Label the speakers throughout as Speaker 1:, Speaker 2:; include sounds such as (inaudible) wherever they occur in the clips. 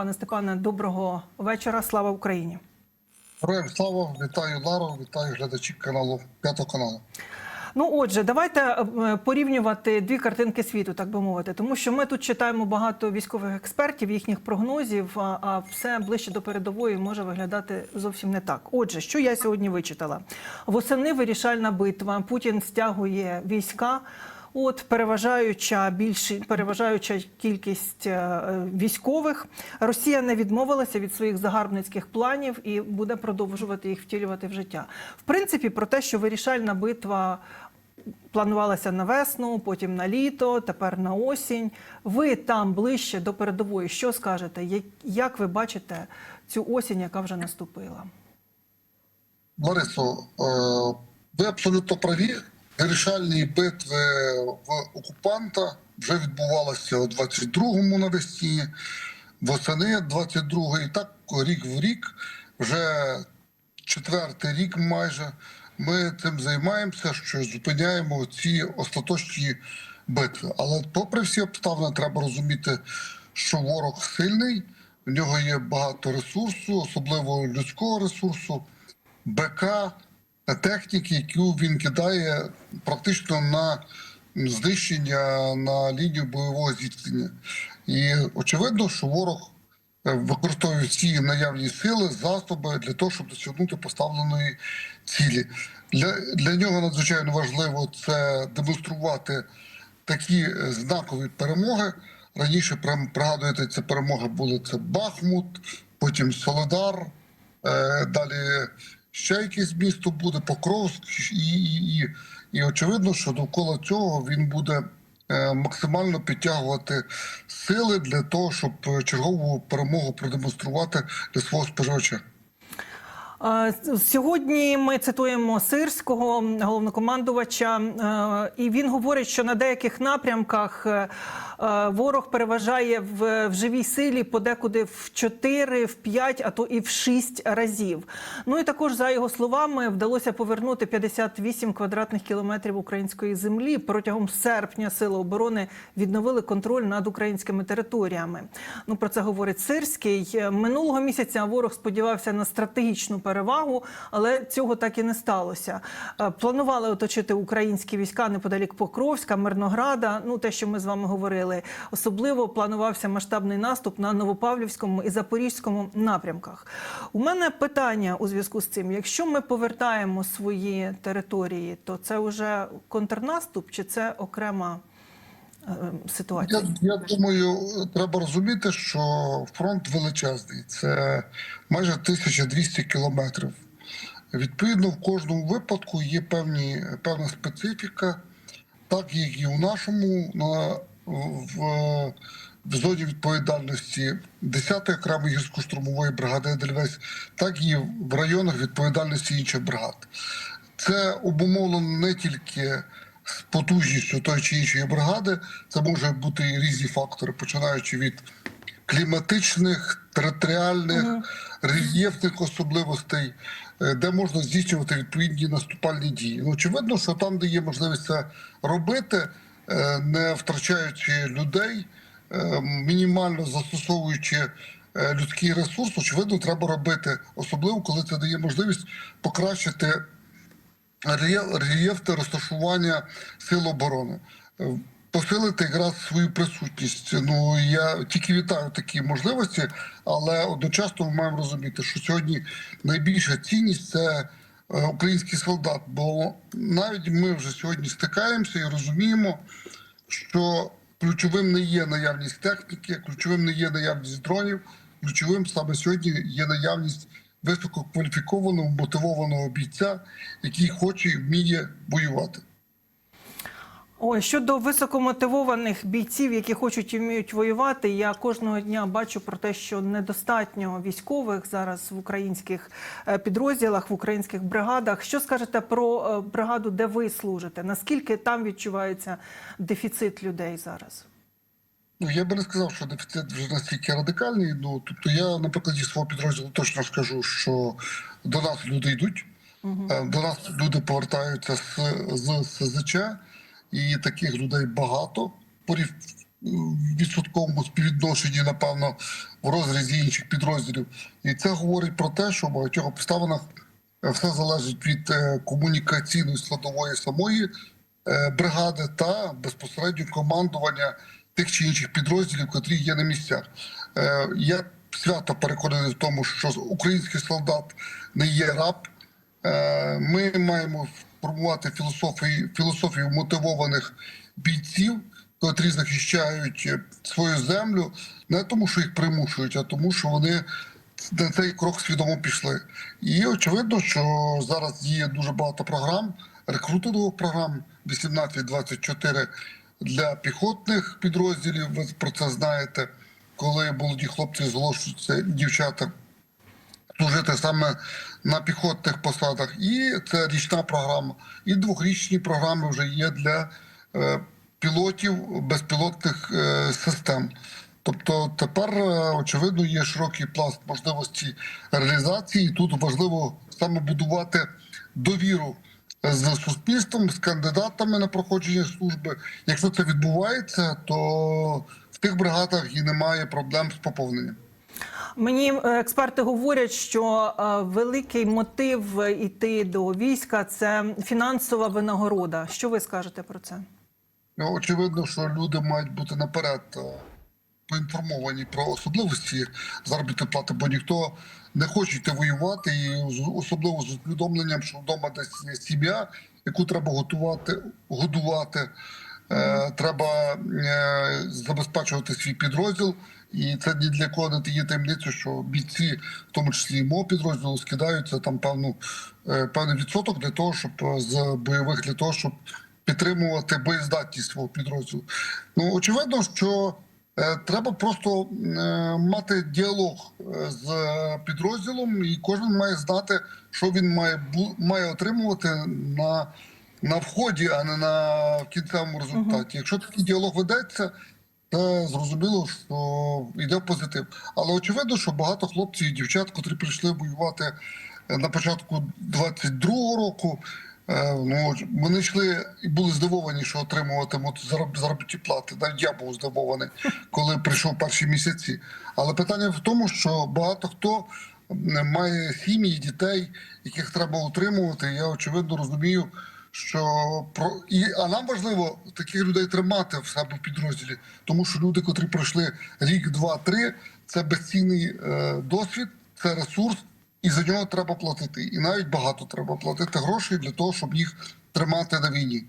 Speaker 1: Пане Степане, доброго вечора. Слава Україні.
Speaker 2: Героям слава, вітаю Лару, вітаю глядачів каналу П'ятого каналу.
Speaker 1: Ну, отже, давайте е, порівнювати дві картинки світу, так би мовити, тому що ми тут читаємо багато військових експертів, їхніх прогнозів, а, а все ближче до передової може виглядати зовсім не так. Отже, що я сьогодні вичитала? Восени вирішальна битва. Путін стягує війська. От переважаюча більші переважаюча кількість е, військових, Росія не відмовилася від своїх загарбницьких планів і буде продовжувати їх втілювати в життя. В принципі, про те, що вирішальна битва планувалася на весну, потім на літо, тепер на осінь. Ви там ближче до передової. Що скажете? Як ви бачите цю осінь, яка вже наступила?
Speaker 2: Ларисо, е, ви абсолютно праві. Вирішальні битви в окупанта вже відбувалися у 22-му навесні, восени 22-го, і так рік в рік, вже четвертий рік майже. Ми цим займаємося, що зупиняємо ці остаточні битви. Але, попри всі обставини, треба розуміти, що ворог сильний, в нього є багато ресурсу, особливо людського ресурсу, БК, техніки, яку він кидає практично на знищення на лінію бойового зіткнення. І очевидно, що ворог е, використовує всі наявні сили, засоби для того, щоб досягнути поставленої цілі. Для, для нього надзвичайно важливо це демонструвати такі е, знакові перемоги. Раніше пригадуєте, це перемоги були це Бахмут, потім Солодар, е, далі ще якесь місто буде, Покровськ, і, і, і, і очевидно, що довкола цього він буде е, максимально підтягувати сили для того, щоб е, чергову перемогу продемонструвати для свого споживача.
Speaker 1: Сьогодні ми цитуємо сирського головнокомандувача, е, і він говорить, що на деяких напрямках е, е, ворог переважає в, в живій силі подекуди в 4, в 5, а то і в 6 разів. Ну і також, за його словами, вдалося повернути 58 квадратних кілометрів української землі. Протягом серпня сили оборони відновили контроль над українськими територіями. Ну про це говорить Сирський. Минулого місяця ворог сподівався на стратегічну перевагу, але цього так і не сталося. Е, Планували оточити українські війська неподалік Покровська, Мирнограда. Ну те, що ми з вами говорили. Особливо планувався масштабний наступ на Новопавлівському і Запорізькому напрямках. У мене питання у зв'язку з цим: якщо ми повертаємо свої території, то це вже контрнаступ чи це окрема е, ситуація?
Speaker 2: Я, я думаю, треба розуміти, що фронт величезний. Це майже 1200 кілометрів. Відповідно, в кожному випадку є певні, певна специфіка, так як і у нашому на, в, в зоні відповідальності 10-ї окремої гірсько-штурмової бригади Едельвейс, так і в районах відповідальності інших бригад. Це обумовлено не тільки потужністю тої чи іншої бригади, це може бути і різні фактори, починаючи від кліматичних, територіальних, рельєфних особливостей, е, де можна здійснювати відповідні наступальні дії. Ну, очевидно, що там, де є можливість це робити, е, не втрачаючи людей, е, мінімально застосовуючи людський ресурс, очевидно, треба робити, особливо коли це дає можливість покращити рельєф рельєф та розташування сил оборони. Е, Посилити якраз свою присутність. Ну я тільки вітаю такі можливості, але одночасно ми маємо розуміти, що сьогодні найбільша цінність це е, український солдат. Бо навіть ми вже сьогодні стикаємося і розуміємо, що ключовим не є наявність техніки, ключовим не є наявність дронів. Ключовим саме сьогодні є наявність висококваліфікованого мотивованого бійця, який хоче і вміє воювати.
Speaker 1: Ой, щодо високомотивованих бійців, які хочуть і вміють воювати, я кожного дня бачу про те, що недостатньо військових зараз в українських е, підрозділах, в українських бригадах. Що скажете про е, бригаду, де ви служите? Наскільки там відчувається дефіцит людей зараз?
Speaker 2: Ну, я би не сказав, що дефіцит вже настільки радикальний. Ну тобто, я на прикладі свого підрозділу точно скажу, що до нас люди йдуть, е, до нас люди повертаються з, з СЗЧ, і таких людей багато. Порів відсотковому співвідношенні, напевно, в розрізі інших підрозділів. І це говорить про те, що в багатьох обставинах е, все залежить від е, комунікаційної складової самої бригади та безпосередньо командування тих чи інших підрозділів, котрі є на місцях. Е, Я свято переконаний в тому, що український солдат не є раб. Е, Ми маємо формувати філософію, філософію мотивованих бійців, котрі захищають е, свою землю, не тому, що їх примушують, а тому, що вони на цей крок свідомо пішли. І очевидно, що зараз є дуже багато програм, рекрутингових програм 18-24 для піхотних підрозділів. Ви про це знаєте, коли молоді хлопці зголошуються дівчата служити саме на піхотних посадах. І це річна програма. І двохрічні програми вже є для е, пілотів безпілотних е, систем. Тобто тепер, е, очевидно, є широкий пласт можливості реалізації. Тут важливо саме будувати довіру з суспільством, з кандидатами на проходження служби. Якщо це відбувається, то в тих бригадах і немає проблем з поповненням.
Speaker 1: Мені е, експерти говорять, що е, великий мотив іти до війська це фінансова винагорода. Що ви скажете про це?
Speaker 2: Ну, очевидно, що люди мають бути наперед е, поінформовані про особливості заробітної плати, бо ніхто не хоче йти воювати, і особливо з усвідомленням, що вдома десь є сім'я, яку треба готувати, годувати. Е, Треба е, забезпечувати свій підрозділ, і це ні для кого не є таємницею, що бійці, в тому числі і мого підрозділу, скидаються там певну е, певний відсоток для того, щоб е, з бойових для того, щоб підтримувати боєздатність свого підрозділу. Ну очевидно, що треба просто е, мати діалог е, з підрозділом, і кожен має знати, що він має має отримувати на, на вході, а не на кінцевому результаті. Якщо такий діалог ведеться. Це зрозуміло, що йде позитив. Але очевидно, що багато хлопців і дівчат, котрі прийшли воювати е, на початку 22-го року, е, ну вони йшли і були здивовані, що отримуватимуть зароб- заробітні плати. Навіть я був здивований, коли прийшов перші місяці. Але питання в тому, що багато хто має сім'ї, дітей, яких треба утримувати. Я очевидно розумію, що про і а нам важливо таких людей тримати в себе в підрозділі, тому що люди, котрі пройшли рік, два, три, це безцінний е, досвід, це ресурс, і за нього треба платити. І навіть багато треба платити грошей для того, щоб їх тримати на війні.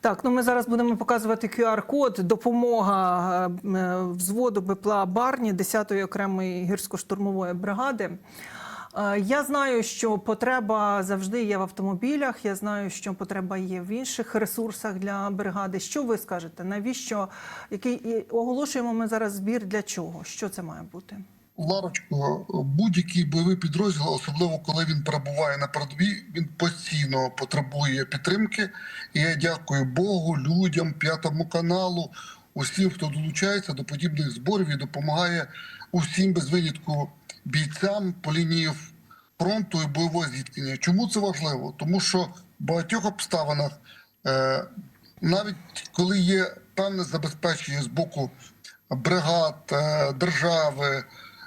Speaker 1: Так, ну ми зараз будемо показувати QR-код. Допомога е, е, взводу БПЛА Барні 10-ї окремої гірсько-штурмової бригади. Е, Я знаю, що потреба завжди є в автомобілях. Я знаю, що потреба є в інших ресурсах для бригади. Що ви скажете? Навіщо який оголошуємо ми зараз збір? Для чого? Що це має бути?
Speaker 2: Ларочко, будь-який бойовий підрозділ, особливо коли він перебуває на передовій, він постійно потребує підтримки. І я дякую Богу, людям, п'ятому каналу, усім, хто долучається до подібних зборів і допомагає усім без винятку бійцям по лінії фронту і бойового зіткнення. Чому це важливо? Тому що в багатьох обставинах, е, навіть коли є певне забезпечення з боку бригад, е, держави,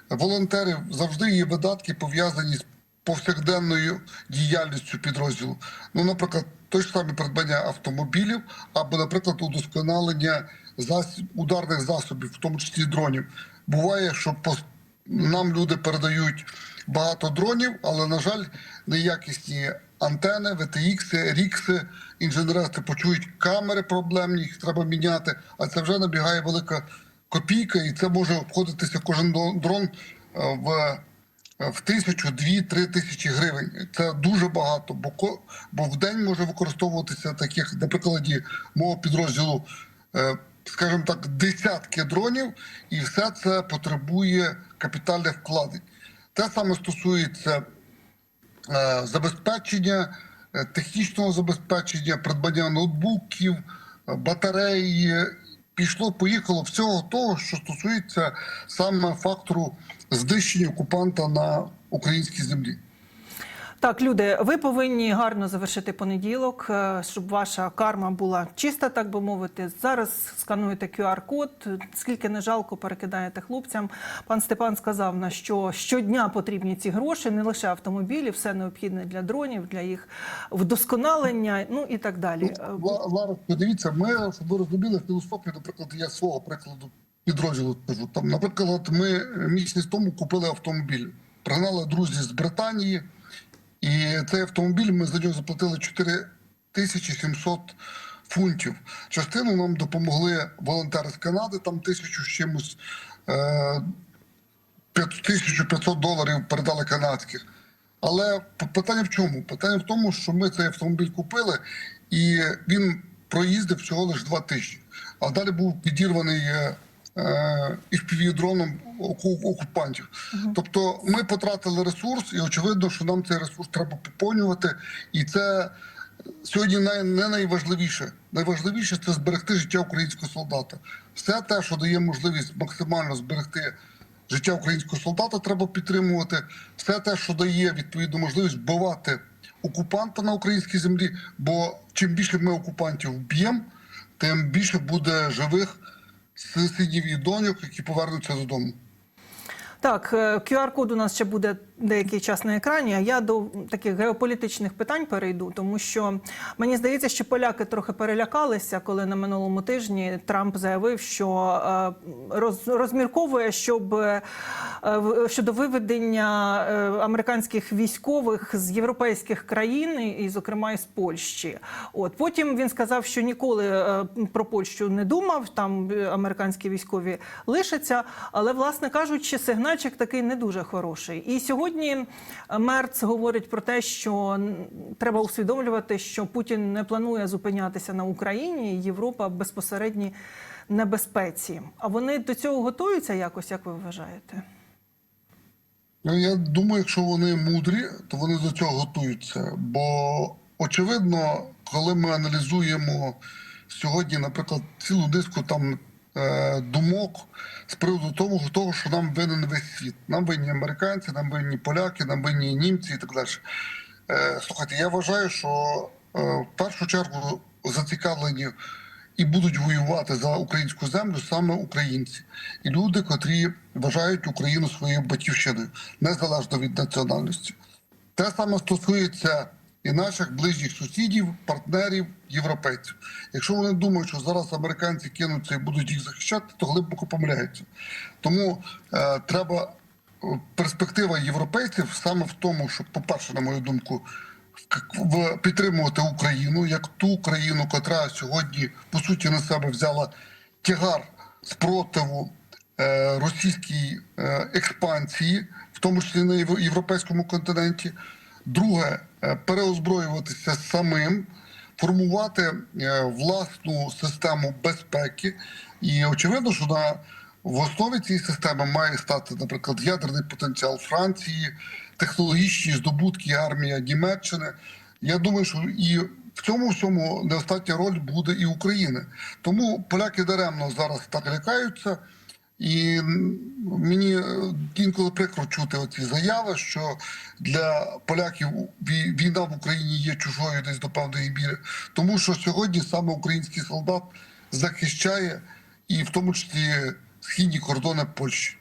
Speaker 2: волонтерів, завжди є видатки пов'язані з повсякденною діяльністю підрозділу. Ну, наприклад, той ж самі придбання автомобілів або, наприклад, удосконалення засіб, ударних засобів, в тому числі дронів. Буває, що по нам люди передають багато дронів, але, на жаль, неякісні антени, VTX, рікси, інженеристи почують камери проблемні, їх треба міняти, а це вже набігає велика копійка, і це може обходитися кожен дрон е, в, в тисячу, дві, три тисячі гривень. Це дуже багато, бо, бо в день може використовуватися таких, на прикладі мого підрозділу, е, скажімо так, десятки дронів, і все це потребує капітальних вкладень. Те саме стосується е, забезпечення, е, технічного забезпечення, придбання ноутбуків, е, батареї. Пішло, поїхало всього того, що стосується саме фактору знищення окупанта на українській землі.
Speaker 1: Так, люди, ви повинні гарно завершити понеділок, е, щоб ваша карма була чиста, так би мовити. Зараз скануєте QR-код. Скільки не жалко перекидаєте хлопцям. Пан Степан сказав на що щодня потрібні ці гроші, не лише автомобілі, все необхідне для дронів, для їх вдосконалення, ну і так далі. Е,
Speaker 2: Лара, подивіться, ми, щоб ви розуміли філософію, наприклад, я свого прикладу підрозділу кажу. Там, наприклад, ми місяць тому купили автомобіль. Пригнали друзі з Британії, і цей автомобіль ми за нього заплатили 4700 фунтів. Частину нам допомогли волонтери з Канади, там тисячу з чимось. Е, 1500 доларів передали канадських. Але питання в чому? Питання в тому, що ми цей автомобіль купили, і він проїздив всього лише два тижні. А далі був підірваний е, е, дроном окупантів. Тобто ми потратили ресурс, і очевидно, що нам цей ресурс треба поповнювати. І це сьогодні не найважливіше. Найважливіше це зберегти життя українського солдата. Все те, що дає можливість максимально зберегти життя українського солдата, треба підтримувати. Все те, що дає відповідну можливість вбивати окупанта на українській землі. Бо чим більше ми окупантів вб'ємо, тим більше буде живих синів і доньок, які повернуться додому.
Speaker 1: Так, е, QR-код у нас ще буде деякий час на екрані. А я до таких геополітичних питань перейду, тому що мені здається, що поляки трохи перелякалися, коли на минулому тижні Трамп заявив, що е, роз, розмірковує, щоб е, щодо виведення американських військових з європейських країн, і, зокрема із Польщі. От потім він сказав, що ніколи про Польщу не думав. Там американські військові лишаться. Але, власне кажучи, сигнальчик такий не дуже хороший. І сьогодні е, Мерц говорить про те, що треба усвідомлювати, що Путін не планує зупинятися на Україні. і Європа безпосередній небезпеці. А вони до цього готуються якось, як ви вважаєте?
Speaker 2: Ну, я думаю, якщо вони мудрі, то вони до цього готуються. Бо очевидно, коли ми аналізуємо сьогодні, наприклад, цілу низку там думок з приводу того, того, що нам винен весь світ. Нам винні американці, нам винні поляки, нам винні німці і так далі. Е, слухайте, я вважаю, що е, в першу чергу зацікавлені і будуть воювати за українську землю саме українці і люди, котрі вважають Україну своєю батьківщиною, незалежно від національності. Те саме стосується і наших ближніх сусідів, партнерів, європейців. Якщо вони думають, що зараз американці кинуться і будуть їх захищати, то глибоко помиляються. Тому е, треба е, перспектива європейців саме в тому, що, по-перше, на мою думку, підтримувати Україну як ту країну, котра сьогодні по суті на себе взяла тягар спротиву е, російській е, експансії, в тому числі на європейському континенті. Друге, переозброюватися самим, формувати е, власну систему безпеки. І очевидно, що на в основі цієї системи має стати, наприклад, ядерний потенціал Франції, технологічні здобутки армія Німеччини. Я думаю, що і в цьому всьому неостатня роль буде і України. Тому поляки даремно зараз так лякаються. І мені е, інколи прикро чути оці заяви, що для поляків вій- війна в Україні є чужою десь до певної міри, тому що сьогодні саме український солдат захищає і в тому числі східні кордони Польщі.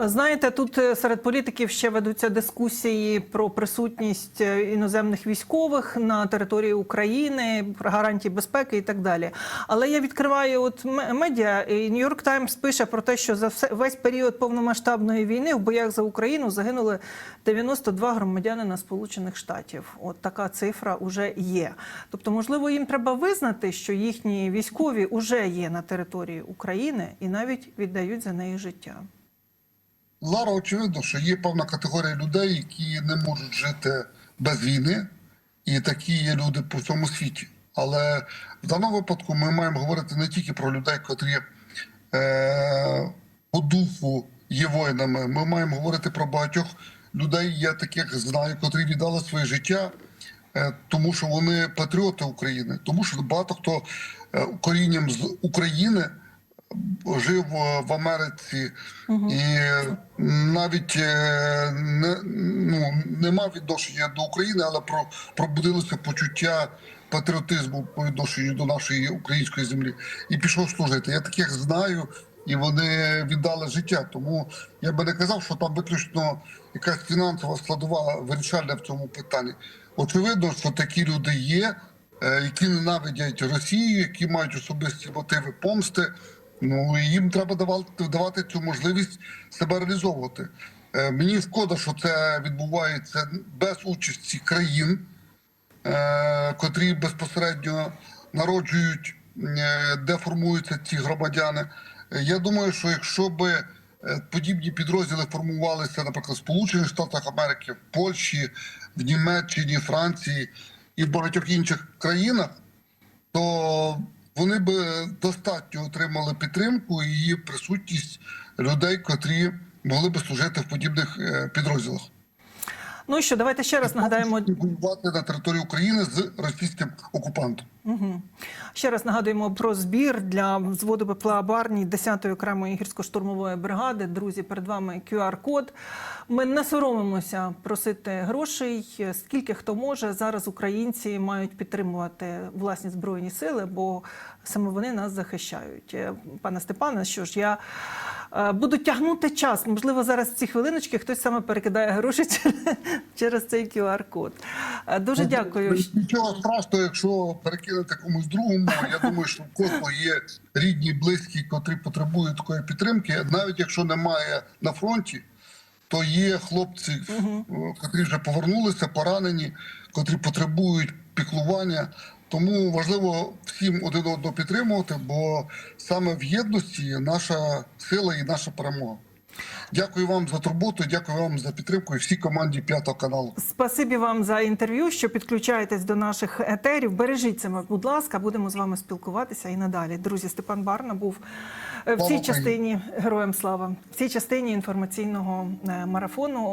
Speaker 1: Знаєте, тут е, серед політиків ще ведуться дискусії про присутність е, іноземних військових на території України, про гарантії безпеки і так далі. Але я відкриваю от медіа, і Нью-Йорк Таймс пише про те, що за все весь період повномасштабної війни в боях за Україну загинули 92 громадянина Сполучених Штатів. От така цифра вже є. Тобто, можливо, їм треба визнати, що їхні військові вже є на території України і навіть віддають за неї життя.
Speaker 2: Зараз очевидно, що є певна категорія людей, які не можуть жити без війни, і такі є люди по всьому світі. Але в даному випадку ми маємо говорити не тільки про людей, котрі е, по духу є воїнами. Ми маємо говорити про багатьох людей, я таких знаю, котрі віддали своє життя, е, тому що вони патріоти України, тому що багато хто е, корінням з України жив е, в Америці і навіть е, не, ну, не мав відношення до України, але про, пробудилося почуття патріотизму по відношенню до нашої української землі і пішов служити. Я таких знаю, і вони віддали життя. Тому я би не казав, що там виключно якась фінансова складова вирішальна в цьому питанні. Очевидно, що такі люди є, е, які ненавидять Росію, які мають особисті мотиви помсти. Ну їм треба давати, давати цю можливість себе реалізовувати. Е, Мені шкода, що це відбувається без участі країн, е, котрі безпосередньо народжують, е, де формуються ці громадяни. Я думаю, що якщо би е, подібні підрозділи формувалися, наприклад, в Сполучених Штатах Америки, в Польщі, в Німеччині, Франції і в багатьох інших країнах, то вони б достатньо отримали підтримку і присутність людей, котрі могли би служити в подібних е, підрозділах.
Speaker 1: Ну що, давайте ще раз нагадаємо.
Speaker 2: воювати на території України з російським окупантом.
Speaker 1: Угу. Ще раз нагадуємо про збір для взводу БПЛА Барні 10-ї окремої гірсько-штурмової бригади. Друзі, перед вами QR-код. Ми не соромимося просити грошей. Скільки хто може зараз українці мають підтримувати власні збройні сили, бо саме вони нас захищають. Е, Пане Степане, що ж я е, буду тягнути час. Можливо, зараз в ці хвилиночки хтось саме перекидає гроші (laughs) через, цей QR-код. Е, Дуже дякую.
Speaker 2: Нічого страшного, якщо перекинути комусь другому. Я думаю, що в кожного є рідні, близькі, котрі потребують такої підтримки. Навіть якщо немає на фронті, то є хлопці, котрі вже повернулися, поранені, котрі потребують піклування. Тому важливо всім один одного підтримувати, бо саме в єдності наша сила і наша перемога. Дякую вам за турботу, дякую вам за підтримку і всій команді п'ятого каналу.
Speaker 1: Спасибі вам за інтерв'ю, що підключаєтесь до наших етерів. Бережіть себе, будь ласка, будемо з вами спілкуватися і надалі. Друзі, Степан Барна був е, в цій частині героям слава в цій частині інформаційного е, марафону.